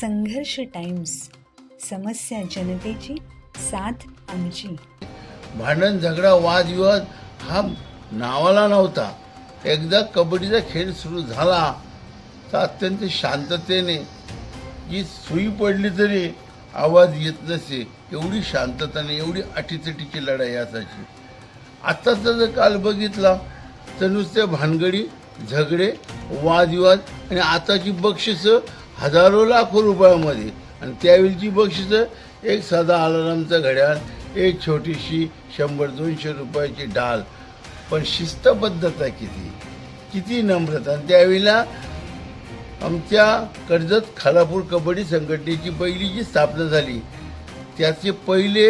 संघर्ष टाइम्स समस्या जनतेची साथ आमची. भांडण झगडा वादविवाद हा नावाला नव्हता. एकदा कबड्डीचा खेळ सुरू झाला तर अत्यंत शांततेने जी सुई पडली तरी आवाज येत नसे. एवढी शांतताने एवढी अटीतटीची लढाई असायची. आत्ताचा जर काल बघितला तर नुसते भानगडी झगडे वादविवाद आणि आताची बक्षिसं हजारो लाखो रुपयामध्ये. आणि त्यावेळीची बक्षिसं एक साधा अलारामचं घड्याळ एक छोटीशी शंभर दोनशे रुपयाची डाल. पण शिस्तबद्धता किती? किती नम्रता. आणि त्यावेळेला आमच्या कर्जत खालापूर कबड्डी संघटनेची पहिली जी स्थापना झाली त्याचे पहिले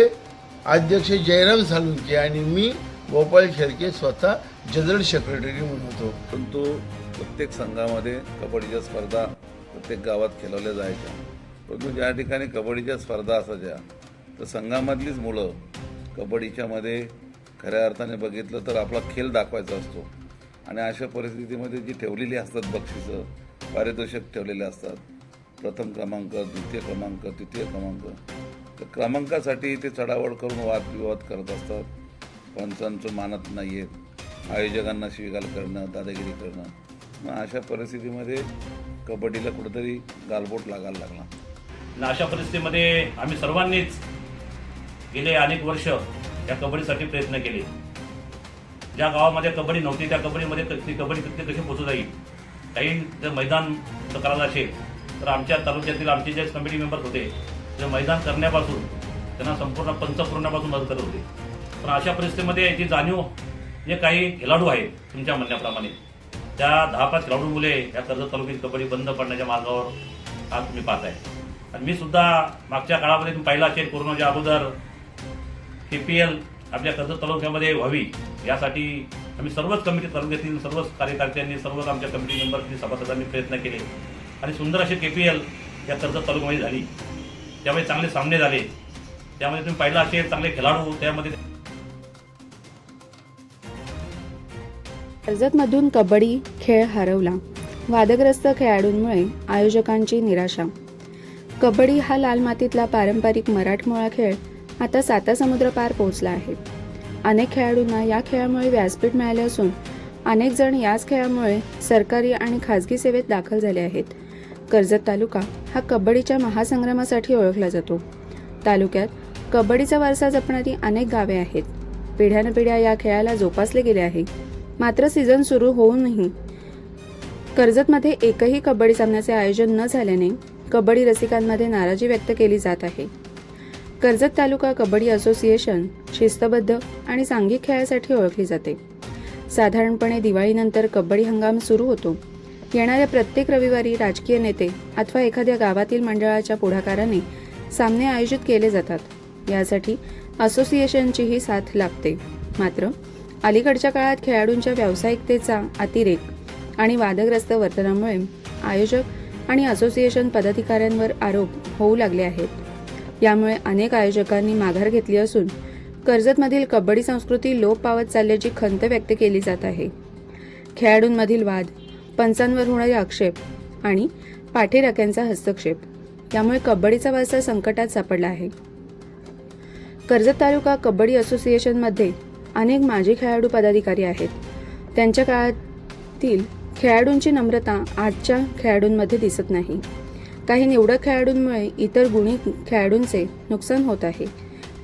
अध्यक्ष जयराम सालुंके आणि मी गोपाल शेळके स्वतः जनरल सेक्रेटरी म्हणून होतो. परंतु प्रत्येक संघामध्ये कबड्डीच्या स्पर्धा प्रत्येक गावात खेळवल्या जायच्या. परंतु ज्या ठिकाणी कबड्डीच्या स्पर्धा असायच्या तर संघामधलीच मुलं कबड्डीच्या मध्ये खऱ्या अर्थाने बघितलं तर आपला खेळ दाखवायचा असतो. आणि अशा परिस्थितीमध्ये जी ठेवलेली असतात बक्षिसं पारितोषिक ठेवलेले असतात. प्रथम क्रमांक द्वितीय क्रमांक तृतीय क्रमांक. तर क्रमांकासाठी ते चढावड करून वादविवाद करत असतात. पंचांचं मानत नाही आहेत आयोजकांना शिवीगाळ करणं दादागिरी करणं. मग अशा परिस्थितीमध्ये कबड्डीला कुठंतरी गालबोट लागायला लागला. आणि अशा परिस्थितीमध्ये आम्ही सर्वांनीच गेले अनेक वर्ष या कबड्डीसाठी प्रयत्न केले. ज्या गावामध्ये कबड्डी नव्हती त्या कबड्डीमध्ये ती कबड्डी तिथे कशी पोचू जाईल? काही जर मैदान जर असेल तर आमच्या तालुक्यातील आमचे जे कमिटी मेंबर्स होते ते मैदान करण्यापासून त्यांना संपूर्ण पंच पुरवण्यापासून मदत करत होते. पण अशा परिस्थितीमध्ये याची जाणीव जे काही खेळाडू आहेत तुमच्या म्हणण्याप्रमाणे त्या दहा पाच खेळाडू मुले या कर्जत तालुक्यात कबड्डी बंद पडण्याच्या मार्गावर आज तुम्ही पाहताय. आणि मी सुद्धा मागच्या काळामध्ये तुम्ही पाहिलं असेल कोरोनाच्या अगोदर के पी एल आपल्या कर्जत तालुक्यामध्ये व्हावी यासाठी आम्ही सर्वच कमिटी तालुक्यातील सर्वच कार्यकर्त्यांनी सर्वच आमच्या कमिटी मेंबर्सनी सभासदांनी प्रयत्न केले. आणि सुंदर अशी के पी एल या कर्जत तालुक्यामध्ये झाली. त्यामध्ये चांगले सामने झाले. त्यामध्ये तुम्ही पाहिलं असेल चांगले खेळाडू त्यामध्ये कर्जतमधून कबड्डी खेळ हरवला. वादग्रस्त खेळाडूंमुळे आयोजकांची निराशा. कबड्डी हा लाल मातीतला पारंपरिक मराठमोळा खेळ आता साता समुद्र पार पोहोचला आहे. अनेक खेळाडूंना या खेळामुळे व्यासपीठ मिळाले असून अनेक जण याच खेळामुळे सरकारी आणि खाजगी सेवेत दाखल झाले आहेत. कर्जत तालुका हा कबड्डीच्या महासंग्रामासाठी ओळखला जातो. तालुक्यात कबड्डीचा वारसा जपणारी अनेक गावे आहेत. पिढ्यानपिढ्या या खेळाला जोपासले गेले आहे. मात्र सीझन सुरू होऊनही कर्जतमध्ये एकही कबड्डी सामन्याचे आयोजन न झाल्याने कबड्डी रसिकांमध्ये नाराजी व्यक्त केली जात आहे. कर्जत तालुका कबड्डी असोसिएशन शिस्तबद्ध आणि सांघिक खेळासाठी ओळखली जाते. साधारणपणे दिवाळीनंतर कबड्डी हंगाम सुरू होतो. येणाऱ्या प्रत्येक रविवारी राजकीय नेते अथवा एखाद्या गावातील मंडळाच्या पुढाकाराने सामने आयोजित केले जातात. यासाठी असोसिएशनचीही साथ लागते. मात्र अलीकडच्या काळात खेळाडूंच्या व्यावसायिकतेचा अतिरेक आणि वादग्रस्त वर्तनामुळे आयोजक आणि असोसिएशन पदाधिकाऱ्यांवर आरोप होऊ लागले आहेत. यामुळे अनेक आयोजकांनी माघार घेतली असून कर्जतमधील कबड्डी संस्कृती लोप पावत चालल्याची खंत व्यक्त केली जात आहे. खेळाडूंमधील वाद पंचांवर होणारे आक्षेप आणि पाठीराख्यांचा हस्तक्षेप त्यामुळे कबड्डीचा वारसा संकटात सापडला आहे. कर्जत तालुका कबड्डी असोसिएशनमध्ये अनेक माजी खेळाडू पदाधिकारी आहेत. त्यांच्या काळातील खेळाडूंची नम्रता आजच्या खेळाडूंमध्ये दिसत नाही. काही निवडक खेळाडूंमुळे इतर गुणी खेळाडूंचे नुकसान होत आहे.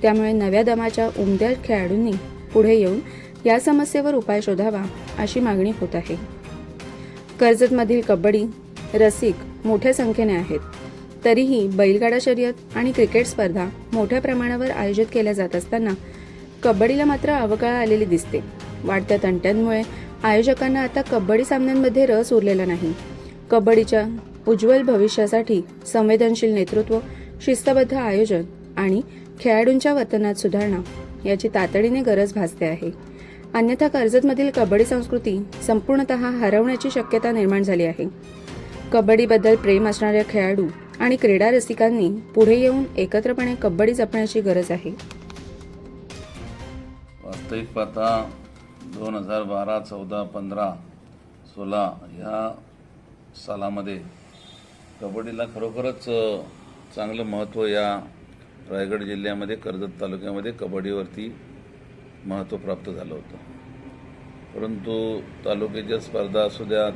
त्यामुळे नव्या दमाच्या उमद्या खेळाडूंनी पुढे येऊन या समस्येवर उपाय शोधावा अशी मागणी होत आहे. कर्जतमधील कबड्डी रसिक मोठ्या संख्येने आहेत. तरीही बैलगाडा शर्यत आणि क्रिकेट स्पर्धा मोठ्या प्रमाणावर आयोजित केल्या जात असताना कबड्डीला मात्र अवकाळ आलेली दिसते. वाढत्या तंट्यांमुळे आयोजकांना आता कबड्डी सामन्यांमध्ये रस उरलेला नाही. कबड्डीच्या उज्ज्वल भविष्यासाठी संवेदनशील नेतृत्व शिस्तबद्ध आयोजन आणि खेळाडूंच्या वर्तनात सुधारणा याची तातडीने गरज भासते आहे. अन्यथा कर्जतमधील कबड्डी संस्कृती संपूर्णत हरवण्याची शक्यता निर्माण झाली आहे. कबड्डीबद्दल प्रेम असणाऱ्या खेळाडू आणि क्रीडा रसिकांनी पुढे येऊन एकत्रपणे कबड्डी जपण्याची गरज आहे. वास्तविक पाहता दोन हजार बारा चौदा पंधरा सोळा ह्या सालामध्ये कबड्डीला खरोखरच चांगलं महत्त्व या रायगड जिल्ह्यामध्ये कर्जत तालुक्यामध्ये कबड्डीवरती महत्त्व प्राप्त झालं होतं. परंतु तालुक्याच्या स्पर्धा असू द्यात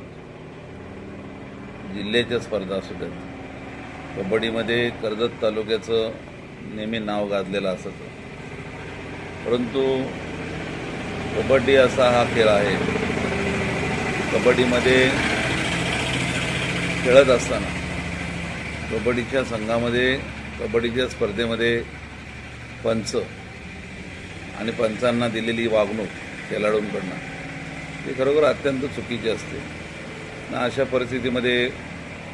जिल्ह्याच्या स्पर्धा असू द्यात कबड्डीमध्ये कर्जत तालुक्याचं नेहमी नाव गाजलेलं असतं. परंतु कबड्डी असा हा खेळ आहे. कबड्डीमध्ये खेळत असताना कबड्डीच्या संघामध्ये कबड्डीच्या स्पर्धेमध्ये पंच आणि पंचांना दिलेली वागणूक खेळाडूंकडनं ती खरोखर अत्यंत चुकीची असते. ना अशा परिस्थितीमध्ये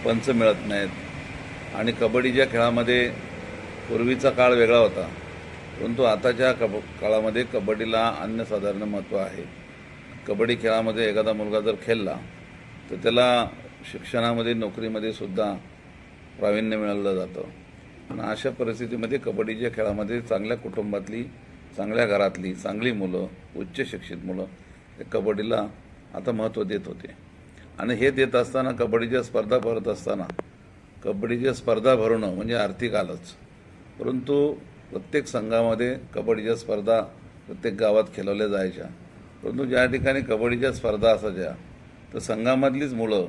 पंच मिळत नाहीत. आणि कबड्डीच्या खेळामध्ये पूर्वीचा काळ वेगळा होता परंतु आताच्या कब काळामध्ये कबड्डीला अन्यसाधारण महत्त्व आहे. कबड्डी खेळामध्ये एखादा मुलगा जर खेळला तर त्याला शिक्षणामध्ये नोकरीमध्ये सुद्धा प्रावीण्य मिळवलं जातं. आणि अशा परिस्थितीमध्ये कबड्डीच्या खेळामध्ये चांगल्या कुटुंबातली चांगल्या घरातली चांगली मुलं उच्च शिक्षित मुलं हे कबड्डीला आता महत्त्व देत होते. आणि हे देत असताना कबड्डीच्या स्पर्धा भरत असताना कबड्डीच्या स्पर्धा भरणं म्हणजे आर्थिक आलंच. परंतु प्रत्येक संघामध्ये कबड्डीच्या स्पर्धा प्रत्येक गावात खेळवल्या जायच्या. परंतु ज्या ठिकाणी कबड्डीच्या स्पर्धा असायच्या तर संघामधलीच मुलं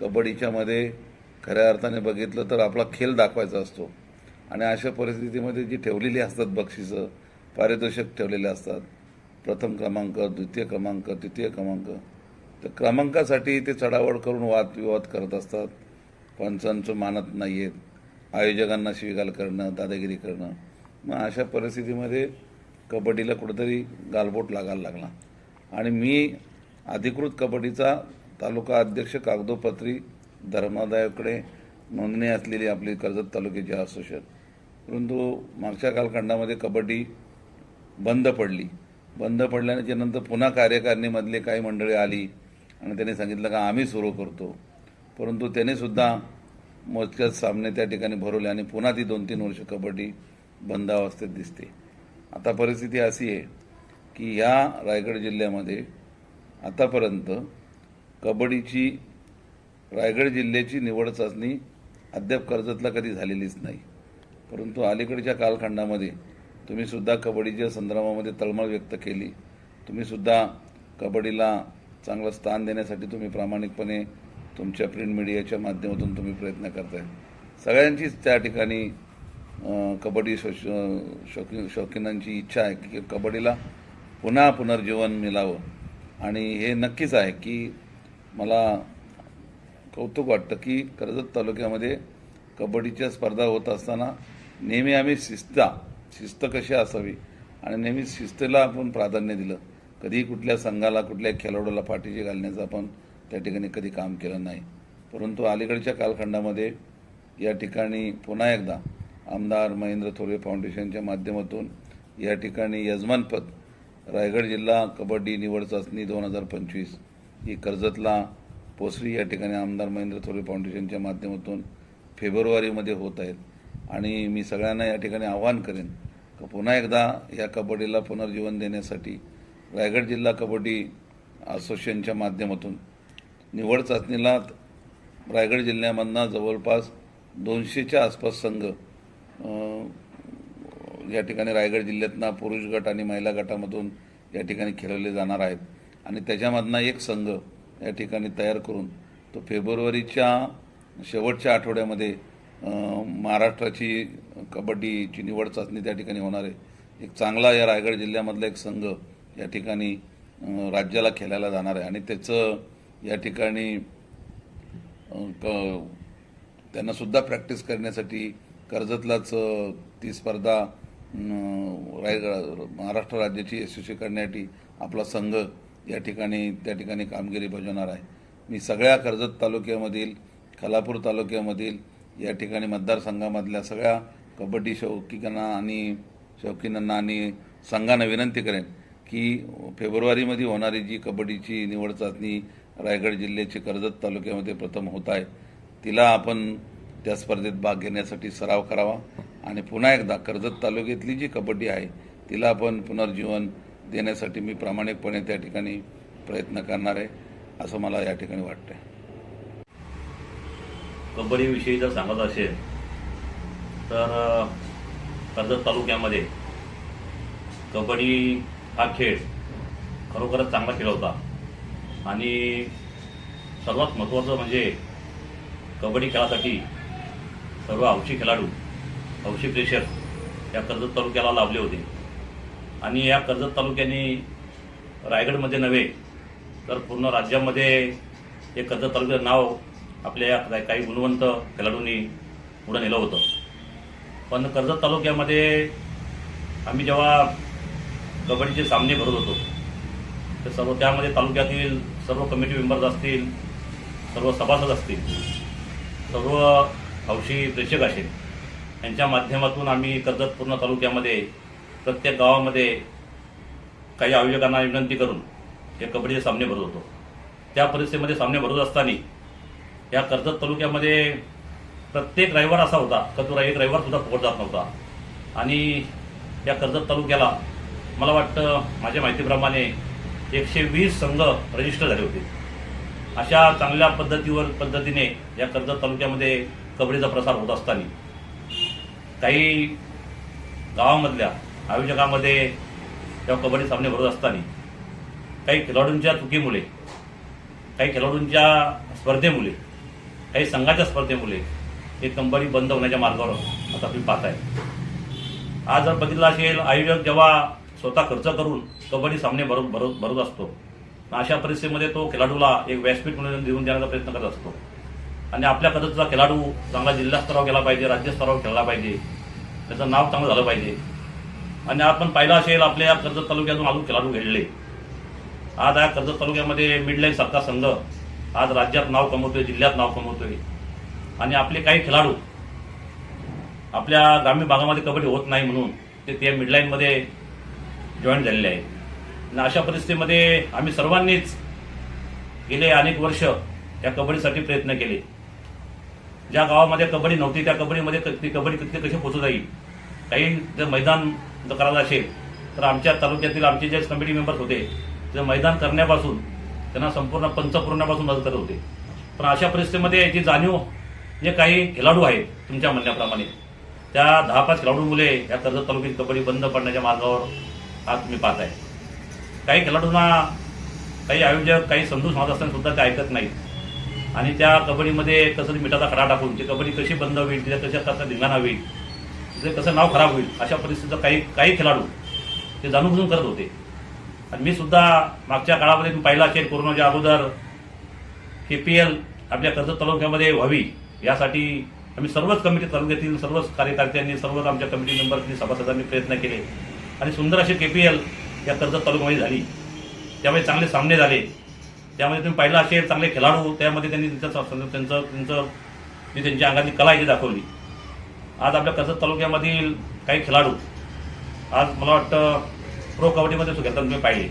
कबड्डीच्यामध्ये खऱ्या अर्थाने बघितलं तर आपला खेळ दाखवायचा असतो. आणि अशा परिस्थितीमध्ये जी ठेवलेली असतात बक्षिसं पारितोषिक ठेवलेले असतात. प्रथम क्रमांक द्वितीय क्रमांक तृतीय क्रमांक. तर क्रमांकासाठी ते चढावड करून वादविवाद करत असतात. पंचांचं मानत नाही आहेत आयोजकांना शिवीगाल करणं दादागिरी करणं मग अशा परिस्थितीमध्ये कबड्डीला कुठंतरी गालबोट लागायला लागला. आणि मी अधिकृत कबड्डीचा तालुका अध्यक्ष कागदोपत्री धर्मादायाकडे नोंदणी असलेली आपली कर्जत तालुक्याची असोसिएशन परंतु मागच्या कालखंडामध्ये कबड्डी बंद पडली. बंद पडल्याच्या नंतर पुन्हा कार्यकारिणीमधले काही मंडळी आली आणि त्यांनी सांगितलं का आम्ही सुरू करतो. परंतु त्यानेसुद्धा मोजक्याच सामने त्या ठिकाणी भरवले आणि पुन्हा ती दोन तीन वर्ष कबड्डी बंदावस्थेत दिसते. आता परिस्थिती अशी आहे की या रायगड जिल्ह्यामध्ये आतापर्यंत कबड्डीची रायगड जिल्ह्याची निवड चाचणी अद्याप कर्जतला कधी झालेलीच नाही. परंतु अलीकडच्या कालखंडामध्ये तुम्ही सुद्धा कबड्डीच्या संदर्भामध्ये तळमळ व्यक्त केली. तुम्हीसुद्धा कबड्डीला चांगलं स्थान देण्यासाठी तुम्ही प्रामाणिकपणे तुमच्या प्रिंट मीडियाच्या माध्यमातून तुम्ही प्रयत्न करताय. सगळ्यांचीच त्या ठिकाणी कबड्डी शौश शौकी शौकीनांची इच्छा आहे की कबड्डीला पुन्हा पुनर्जीवन मिळावं. आणि हे नक्कीच आहे की मला कौतुक वाटतं की कर्जत तालुक्यामध्ये कबड्डीच्या स्पर्धा होत असताना नेहमी आम्ही शिस्ता शिस्त कशी असावी आणि नेहमी शिस्तीला आपण प्राधान्य दिलं. कधीही कुठल्या संघाला कुठल्या खेळाडूला पाठीशी घालण्याचं आपण त्या ठिकाणी कधी काम केलं नाही. परंतु अलीकडच्या कालखंडामध्ये या ठिकाणी पुन्हा एकदा आमदार महेंद्र थोरवे फाउंडेशनच्या माध्यमातून या ठिकाणी यजमानपद रायगड जिल्हा कबड्डी निवड चाचणी दोन हजार पंचवीस ही कर्जतला पोसरी या ठिकाणी आमदार महेंद्र थोरवे फाउंडेशनच्या माध्यमातून फेब्रुवारीमध्ये होत आहेत. आणि मी सगळ्यांना या ठिकाणी आवाहन करेन की पुन्हा एकदा या कबड्डीला पुनर्जीवन देण्यासाठी रायगड जिल्हा कबड्डी असोसिएशनच्या माध्यमातून निवड चाचणीला रायगड जिल्ह्यामधनं जवळपास दोनशेच्या आसपास संघ या ठिकाणी रायगड जिल्ह्यातनं पुरुष गट आणि महिला गटामधून या ठिकाणी खेळवले जाणार आहेत. आणि त्याच्यामधनं एक संघ या ठिकाणी तयार करून तो फेब्रुवारीच्या शेवटच्या आठवड्यामध्ये महाराष्ट्राची कबड्डीची निवड चाचणी त्या ठिकाणी होणार आहे. एक चांगला या रायगड जिल्ह्यामधला एक संघ या ठिकाणी राज्याला खेळायला जाणार आहे. आणि त्याचं या ठिकाणी क त्यांनासुद्धा प्रॅक्टिस करण्यासाठी कर्जतलाच ती स्पर्धा रायगड महाराष्ट्र राज्याची यशस्वी करण्यासाठी आपला संघ या ठिकाणी त्या ठिकाणी कामगिरी बजावणार आहे. मी सगळ्या कर्जत तालुक्यामधील खालापूर तालुक्यामधील या ठिकाणी मतदारसंघामधल्या सगळ्या कबड्डी शौकिकांना आणि शौकीनांना आणि संघांना विनंती करेन की फेब्रुवारीमध्ये होणारी जी कबड्डीची निवड चाचणी रायगड जिल्ह्याची कर्जत तालुक्यामध्ये प्रथम होत आहे तिला आपण त्या स्पर्धेत भाग घेण्यासाठी सराव करावा आणि पुन्हा एकदा कर्जत तालुक्यातली जी कबड्डी आहे तिला आपण पुनर्जीवन देण्यासाठी मी प्रामाणिकपणे त्या ठिकाणी प्रयत्न करणार आहे असं मला या ठिकाणी वाटतं कबड्डीविषयी जर सांगत असेल तर कर्जत तालुक्यामध्ये कबड्डी हा खेळ खरोखरच चांगला खेळ होता. आणि सर्वात महत्त्वाचं म्हणजे कबड्डी खेळासाठी सर्व हौशी खेळाडू हौशी प्रेशर या कर्जत तालुक्याला लाभले होते. आणि या कर्जत तालुक्याने रायगडमध्ये नव्हे तर पूर्ण राज्यामध्ये हे कर्जत तालुक्याचं नाव आपल्या या काही- काही गुणवंत खेळाडूंनी पुढं नेलं होतं. पण कर्जत तालुक्यामध्ये आम्ही जेव्हा कबड्डीचे सामने भरत होतो तर सर्व त्यामध्ये तालुक्यातील सर्व कमिटी मेंबर्स असतील सर्व सभासद असतील सर्व हौशी प्रेक्षक असेल. यांच्या माध्यमातून आम्ही कर्जत पूर्ण तालुक्यामध्ये प्रत्येक गावामध्ये काही आयोजकांना विनंती करून हे कबड्डीचे सामने भरत होतो. त्या परिस्थितीमध्ये सामने भरत असताना या कर्जत तालुक्यामध्ये प्रत्येक रविवार असा होता का तो एक रविवार सुद्धा फुकट जात नव्हता. आणि या कर्जत तालुक्याला मला वाटतं माझ्या माहितीप्रमाणे एकशे वीस संघ रजिस्टर झाले होते. अशा चांगल्या पद्धतीवर पद्धतीने या कर्जत तालुक्यामध्ये कबड्डीचा प्रसार होत असताना काही गावामधल्या आयोजकामध्ये जेव्हा कबड्डी सामने भरत असताना काही खेळाडूंच्या चुकीमुळे काही खेळाडूंच्या स्पर्धेमुळे काही संघाच्या स्पर्धेमुळे हे कंपनी बंद होण्याच्या मार्गावर आता तुम्ही पाहताय. आज जर बघितलं असेल आयोजक जेव्हा स्वतः खर्च करून कबड्डी सामने भरत भरत भरत असतो अशा परिस्थितीमध्ये तो खेळाडूला एक व्यासपीठ म्हणून देऊन देण्याचा प्रयत्न करत असतो. आणि आपल्या पद्धतीचा खेळाडू चांगला जिल्हा स्तरावर गेला पाहिजे राज्यस्तरावर खेळला पाहिजे. त्याचं नाव चांगलं झालं पाहिजे. आणि आपण पाहिलं असेल आपल्या कर्जत तालुक्यातून अजून खेळाडू घडले. आज या कर्जत तालुक्यामध्ये मिडलाईन सत्ता संघ आज राज्यात नाव कमवतोय जिल्ह्यात नाव कमवतोय. आणि आपले काही खेळाडू आपल्या ग्रामीण भागामध्ये कबड्डी होत नाही म्हणून ते त्या मिडलाईनमध्ये जॉईन झालेले आहे आणि अशा परिस्थितीमध्ये आम्ही सर्वांनीच गेले अनेक वर्ष या कबड्डीसाठी प्रयत्न केले. ज्या गावामध्ये कबड्डी नव्हती त्या कबड्डीमध्ये ती कबड्डी तिथे कशी पोचू जाईल? काही जर मैदान जर करायचं असेल तर आमच्या तालुक्यातील आमचे जे कमिटी मेंबर्स होते ते मैदान करण्यापासून त्यांना संपूर्ण पंच पुरवण्यापासून मदत करत होते. पण अशा परिस्थितीमध्ये याची जाणीव जे काही खेळाडू आहेत तुमच्या म्हणण्याप्रमाणे त्या दहा पाच खेळाडू मुले या कर्जत तालुक्यात कबड्डी बंद पडण्याच्या मार्गावर आज तुम्ही पाहताय काही खेळाडूंना काही आयोजक काही समजून सांगत असताना सुद्धा ते ऐकत नाहीत. आणि त्या कबड्डीमध्ये कसं मिठाचा खडा टाकून ती कबड्डी कशी बंद होईल तिच्या कशा कसा धिंगाणा होईल तिचं कसं नाव खराब होईल अशा परिस्थितीचं काही काही खेळाडू ते जाणूनबुजून करत होते. आणि मी सुद्धा मागच्या काळामध्ये मी पाहिला असेल कोरोनाच्या अगोदर के पी एल आपल्या कर्जत तालुक्यामध्ये व्हावी यासाठी आम्ही सर्वच कमिटी तालुक्यातील सर्वच कार्यकर्त्यांनी सर्वच आमच्या कमिटी मेंबर्सनी सभासदांनी प्रयत्न केले. आणि सुंदर अशी के पी एल या कर्जत तालुक्यामध्ये झाली. त्यामुळे चांगले सामने झाले. त्यामध्ये तुम्ही पाहिलं असेल चांगले खेळाडू त्यामध्ये त्यांनी त्यांचं त्यांचं त्यांचं जी त्यांच्या अंगातली कला इथे दाखवली. आज आपल्या कर्जत तालुक्यामधील काही खेळाडू आज मला वाटतं प्रो कबड्डीमध्ये खेळताना तुम्ही पाहिले.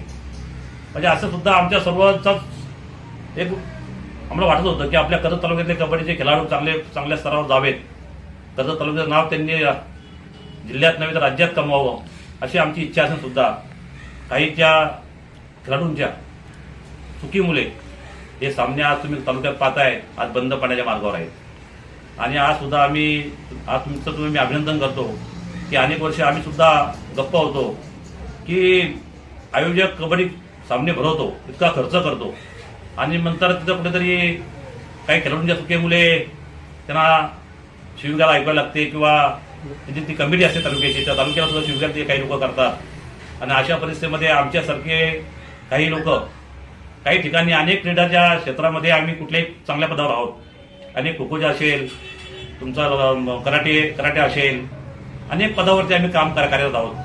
म्हणजे असं सुद्धा आमच्या सर्वांचाच एक आम्हाला वाटत होतं की आपल्या कर्जत तालुक्यातले कबड्डीचे खेळाडू चांगले चांगल्या स्तरावर जावेत. कर्जत तालुक्याचं नाव त्यांनी जिल्ह्यात नव्हे तर राज्यात कमवावं अशी आमची इच्छा असून सुद्धा काही त्या खेळाडूंच्या चुकी मुले हे सामने आज तुम्ही तालुक्यात पाहताय आज बंद पाण्याच्या मार्गावर आहेत. आणि आज सुद्धा आम्ही आज तुमचं तुम्ही मी अभिनंदन करतो की अनेक वर्ष आम्ही सुद्धा गप्प होतो की आयोजक कबड्डी सामने भरवतो इतका खर्च करतो. आणि नंतर तिथं कुठेतरी काही खेळाडूंच्या चुकीमुळे त्यांना शिवगाला ऐकायला लागते किंवा त्यांची ती कमिटी असते तालुक्याची त्या तालुक्याला सुद्धा शिवगाला ते काही लोक करतात. आणि अशा परिस्थितीमध्ये आमच्यासारखे काही लोक काही ठिकाणी अनेक क्रीडाच्या क्षेत्रामध्ये आम्ही कुठल्याही चांगल्या पदावर आहोत. अनेक खो खोचे असेल तुमचा कराटे कराटे असेल अनेक पदावरती आम्ही काम कर- कार्यरत आहोत.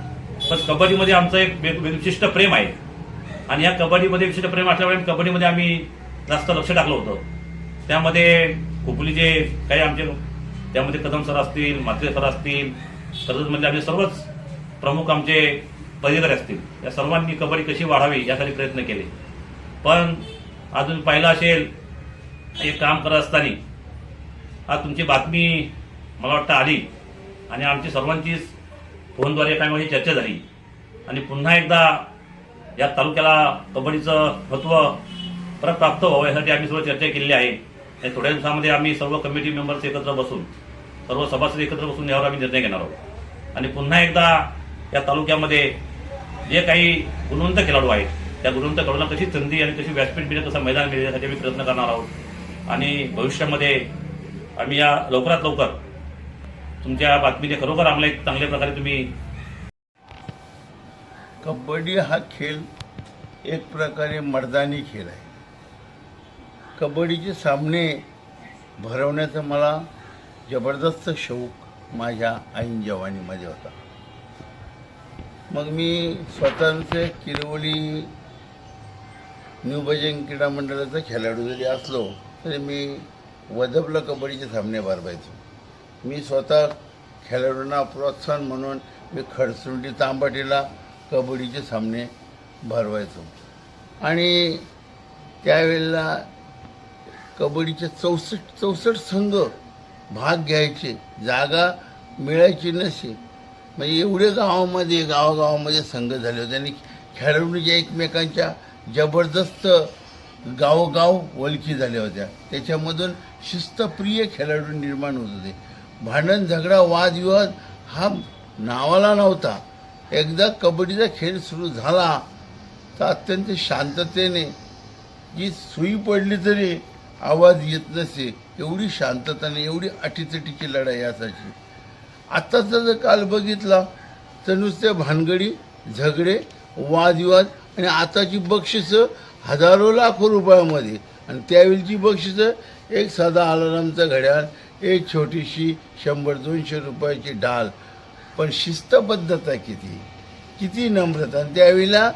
पण कबड्डीमध्ये आमचं एक विशिष्ट प्रेम आहे. आणि या कबड्डीमध्ये विशिष्ट प्रेम असल्यामुळे कबड्डीमध्ये आम्ही जास्त लक्ष टाकलं होतं. त्यामध्ये खोपलीचे काही आमचे त्यामध्ये कदम सर असतील मात्रे सर असतील कर्जतमधले आमचे सर्वच प्रमुख आमचे पदवीधर असतील. या सर्वांनी कबड्डी कशी वाढावी यासाठी प्रयत्न केले. पण अजून पाहिलं असेल हे काम करत असताना. आज तुमची बातमी मला वाटतं आली आणि आमची सर्वांचीच फोनद्वारे काय माझी चर्चा झाली. आणि पुन्हा एकदा या तालुक्याला कबड्डीचं महत्त्व परत प्राप्त व्हावं यासाठी आम्ही सर्व चर्चा केलेली आहे. आणि थोड्या दिवसामध्ये आम्ही सर्व कमिटी मेंबर्स एकत्र बसून सर्व सभासद एकत्र बसून यावर आम्ही निर्णय घेणार आहोत. आणि पुन्हा एकदा या तालुक्यामध्ये जे काही गुणवंत खेळाडू आहेत त्या गुरुंतकडून कशी संधी आणि कशी व्यासपीठ मिळेल कसं मैदान मिळेल यासाठी आम्ही प्रयत्न करणार आहोत. आणि भविष्यामध्ये आम्ही या लवकरात लवकर तुमच्या बातमीने खरोखर आम्हाला एक चांगल्या प्रकारे तुम्ही कबड्डी हा खेळ एक प्रकारे मर्दानी खेळ आहे. कबड्डीचे सामने भरवण्याचा मला जबरदस्त शौक माझ्या आईन जवानीमध्ये होता. मग मी स्वतःचे किरवली न्यू बजरंग क्रीडा मंडळाचा खेळाडू जरी असलो तरी मी वदबला कबड्डीचे सामने भरवायचो मी स्वतः खेळाडूंना प्रोत्साहन म्हणून मी खडसुंडी तांबाटीला कबड्डीचे सामने भरवायचो आणि त्यावेळेला कबड्डीचे चौसष्ट चौसष्ट संघ भाग घ्यायचे जागा मिळायची नसे म्हणजे एवढे गावामध्ये गावागावामध्ये संघ झाले होते आणि खेळाडूंच्या एकमेकांच्या जबरदस्त गावोगाव ओळखी झाल्या होत्या. त्याच्यामधून शिस्तप्रिय खेळाडू निर्माण होत होते. भांडण झगडा वादविवाद हा नावाला नव्हता. एकदा कबड्डीचा खेळ सुरू झाला तर अत्यंत शांततेने जी सुई पडली तरी आवाज येत नसे. एवढी शांतताने एवढी अटीतटीची लढाई असायची आत्ताचा जर काल बघितला तर नुसत्या भानगडी झगडे वादविवाद आणि आताची बक्षिसं हजारो लाखो रुपयामध्ये. आणि त्यावेळीची बक्षिसं एक साधा अलारामचा घड्याळ एक छोटीशी शंभर दोनशे रुपयाची डाल. पण शिस्तबद्धता किती? किती नम्रता. आणि त्यावेळेला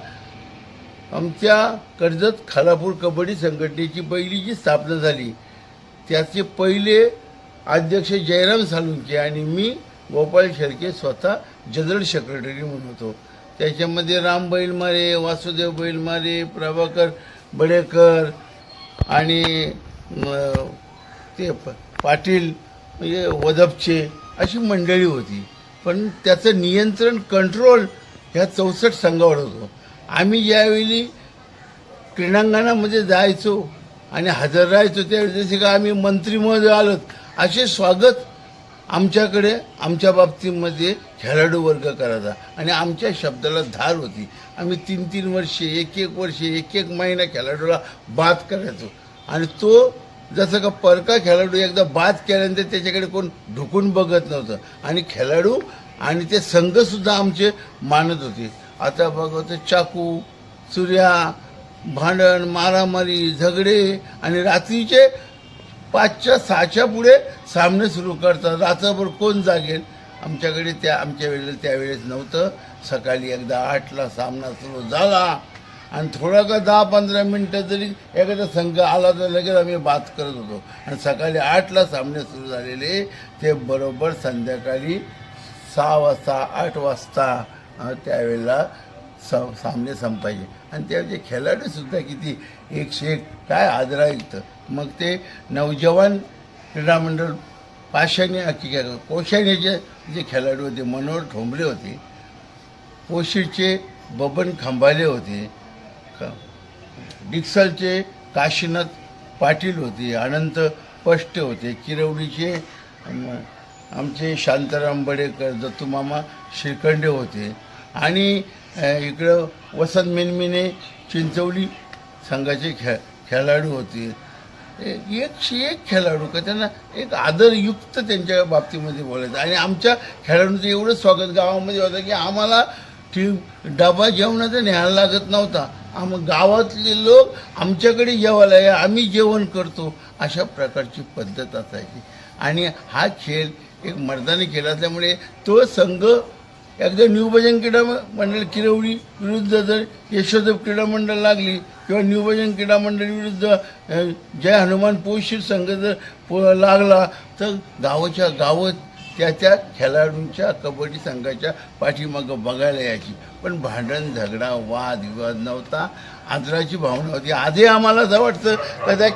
आमच्या कर्जत खालापूर कबड्डी संघटनेची पहिली जी स्थापना झाली त्याचे पहिले अध्यक्ष जयराम सालुंके आणि मी गोपाळ शेळके स्वतः जनरल सेक्रेटरी म्हणून होतो. त्याच्यामध्ये राम बैलमारे वासुदेव बैलमारे प्रभाकर बडेकर आणि ते प- पाटील म्हणजे वदपचे अशी मंडळी होती. पण त्याचं नियंत्रण कंट्रोल ह्या चौसष्ट संघावर होतो. आम्ही ज्यावेळी क्रीडांगणामध्ये म्हणजे जायचो आणि हजर राहायचो त्यावेळी जसे का आम्ही मंत्री आलो आलोत असे स्वागत आमच्याकडे आमच्या बाबतीमध्ये खेळाडू वर्ग करायचा. आणि आमच्या शब्दाला धार होती. आम्ही तीन तीन वर्षे एक एक वर्षे एक एक महिना खेळाडूला बाद करायचो. आणि तो जसं का परका खेळाडू एकदा बाद केल्यानंतर त्याच्याकडे कोण ढुकून बघत नव्हतं. आणि खेळाडू आणि ते संघसुद्धा आमचे मानत होते. आता बघतो चाकू सूर्या भांडण मारामारी झगडे आणि रात्रीचे पाचच्या सहाच्या पुढे सामने सुरू करतात. रात्रभर कोण जागेल आमच्याकडे त्या आमच्या वेळेला त्यावेळेस नव्हतं. सकाळी एकदा आठला सामना सुरू झाला. आणि थोडा का दहा पंधरा मिनटं जरी एखादा संघ आला तर लगेच आम्ही बात करत होतो. आणि सकाळी आठला सामने सुरू झालेले ते बरोबर संध्याकाळी सहा वाजता आठ वाजता त्यावेळेला स सामने संपायचे. आणि त्याचे खेळाडूसुद्धा किती एकशे एक काय आदरायुक्त मग ते नवजवान क्रीडा मंडळ पाशाने की कोशानेचे जे खेळाडू होते मनोहर ठोंबरे होते कोशीचे बबन खांबाले होते डिक्सलचे काशीनाथ पाटील होते अनंत पष्ट होते किरवडीचे आमचे शांताराम बडेकर दत्तूमामा श्रीखंडे होते. आणि इकडं वसंत मेनमिने चिंचवली संघाचे खे खेळाडू होते. एकशे एक खेळाडू का त्यांना एक आदरयुक्त त्यांच्या बाबतीमध्ये बोलायचं. आणि आमच्या खेळाडूंचं एवढं स्वागत गावामध्ये होतं की आम्हाला टी डबा जेवणाचा न्यायला लागत नव्हता. आम गावातले लोक आमच्याकडे जेवायला या आम्ही जेवण करतो अशा प्रकारची पद्धत असायची. आणि हा खेळ एक मर्दानी खेळ असल्यामुळे तो संघ एकदा न्यू बजरंग क्रीडा मंडळ किरवली विरुद्ध जर यशोदेव क्रीडा मंडळ लागली किंवा न्यू बजरंग क्रीडा मंडळ विरुद्ध जय हनुमान पोषित संघ जर पो- लागला तर गावाच्या गावात त्या त्या खेळाडूंच्या कबड्डी संघाच्या पाठीमागं बघायला यायची. पण भांडण झगडा वाद विवाद नव्हता. आदराची भावना होती. आधी आम्हाला असं वाटतं का त्या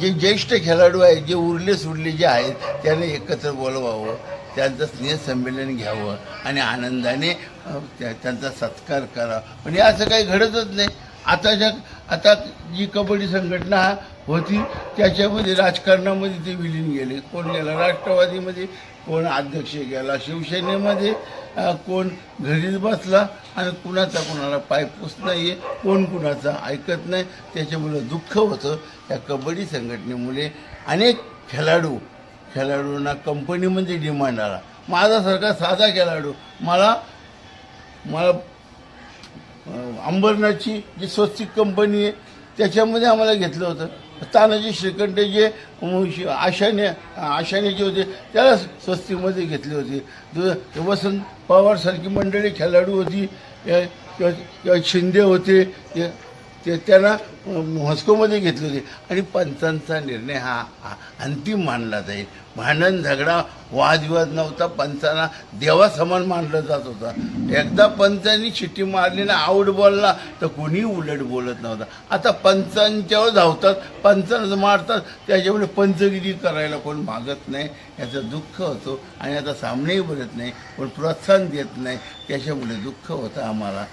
जे ज्येष्ठ खेळाडू आहेत जे उरले सुरले जे आहेत त्याने एकत्र बोलवावं. त्यांचं स्नेहसंमेलन घ्यावं आणि आनंदाने त्या- त्यांचा सत्कार करावा म्हणजे असं काही घडतच नाही. आता ज्या आता जी कबड्डी संघटना होती त्याच्यामध्ये राजकारणामध्ये ते विलीन गेले. कोण गेला? राष्ट्रवादीमध्ये कोण अध्यक्ष गेला? शिवसेनेमध्ये कोण घरीच बसला आणि कुणाचा कुणाला पायपूस नाही आहे कोण कुणाचा ऐकत नाही. त्याच्यामुळं दुःख होतं या कबड्डी संघटनेमुळे. अनेक खेळाडू खेळाडूंना कंपनीमध्ये डिमांड आला. माझासारखा साधा खेळाडू. मला मला अंबरनाथची जी स्वस्तिक कंपनी आहे त्याच्यामध्ये आम्हाला घेतलं होतं. तानाजी श्रीकंठ जे आशाने आशाने जे होते त्याला स्वस्तिकमध्ये घेतले होते. वसंत पवारसारखी मंडळी खेळाडू होती. किंवा किंवा शिंदे होते. ते त्यांना मॉस्कोमध्ये घेतले होते. आणि पंचांचा निर्णय हा अंतिम मानला जाईल. भांडण झगडा वादविवाद नव्हता. पंचांना देवासमान मानलं जात होता. एकदा पंचांनी शिट्टी मारली ना आऊट बोलला तर कोणीही उलट बोलत नव्हता. आता पंचांच्यावर धावतात पंचांना मारतात त्याच्यामुळे पंचगिरी करायला कोण मागत नाही. याचं दुःख होतो. आणि आता सामनेही बोलत नाही कोण प्रोत्साहन देत नाही. त्याच्यामुळे दुःख होतं आम्हाला.